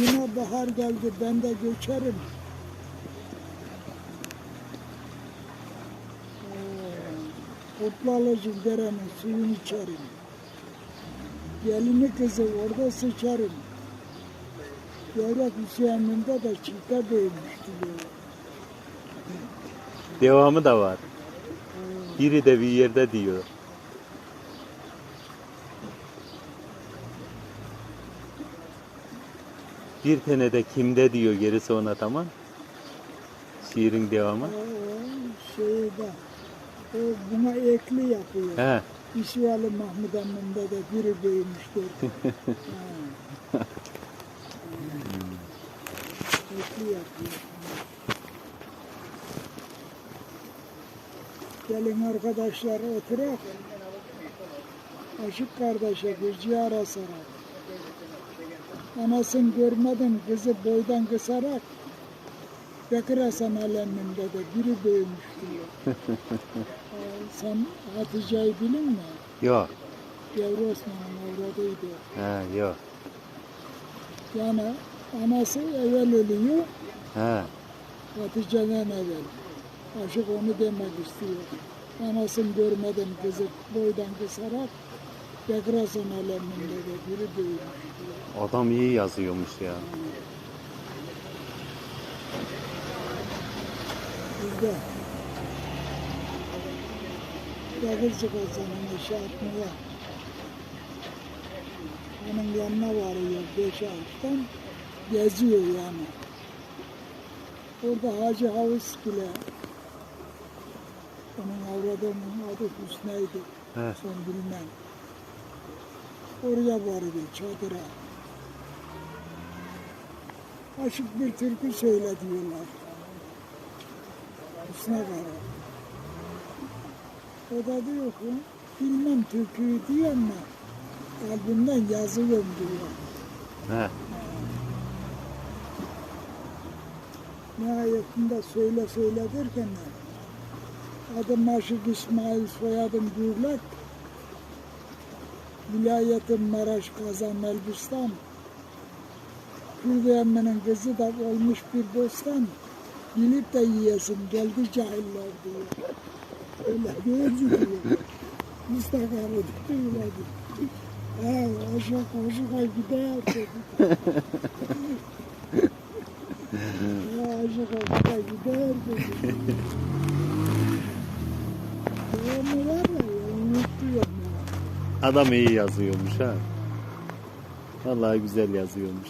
Yine bahar geldi ben de göçerim. Kutlalıcı derenin suyunu içerim. Gelini kızı orada sıçarım. Gevrek Hüseyin'inde de çifte büyümüştü böyle. Devamı da var. Biri de bir yerde diyor. Bir tane de kimde diyor gerisi ona tamam. Şiirin devamı. O şeyde o buna ekli yapıyor. He. İşvali Mahmud Emmi'nde de biri büyümüştür. Ekli yapıyor. Gelin arkadaşlar oturak. Aşık kardeşe bir ciğer sarar. Anasını görmedim kızı boydan kısarak. Bekir Hasan aleminde de biri büyümüş diyor. Ee, Sen Hatice'yi bilin mi? Yok. Yavru Osman'ın avradıydı. He yok. Yani anası evvel ölüyor, He. Hatice'den evvel. Aşık onu demek istiyor. Anasını görmedim kızı boydan kısarak. Bekir Hasan aleminde de biri diyor. Adam iyi yazıyormuş ya. Kazanın işi atmaya. Onun yanına varıyor beş ağaçtan. Geziyor yani. Orada Hacı Havuz bile onun avradının adı Hüsnü'ydü. He. Son bilmem. Oraya vardı çadıra. Aşık bir türkü söyle diyorlar. Hüsnü Kara. O da diyor ki, bilmem türküyü diyor ama kalbimden yazıyorum diyor. He. Nihayetinde söyle söyle derken de, adım Aşık İsmail, soyadım Gürlek, vilayetim Maraş, Kazan, Elbistan, Kürdi kızı da olmuş bir bostan, bilip de yiyesin, geldi cahiller diyor. Öyle diyor diyor. Mustafa diyor. Ha, aşağı aşağı gider dedi. Ya aşağı aşağı gider dedi. Devamı var ya, unutuyorum ya. Adam iyi yazıyormuş ha. Vallahi güzel yazıyormuş.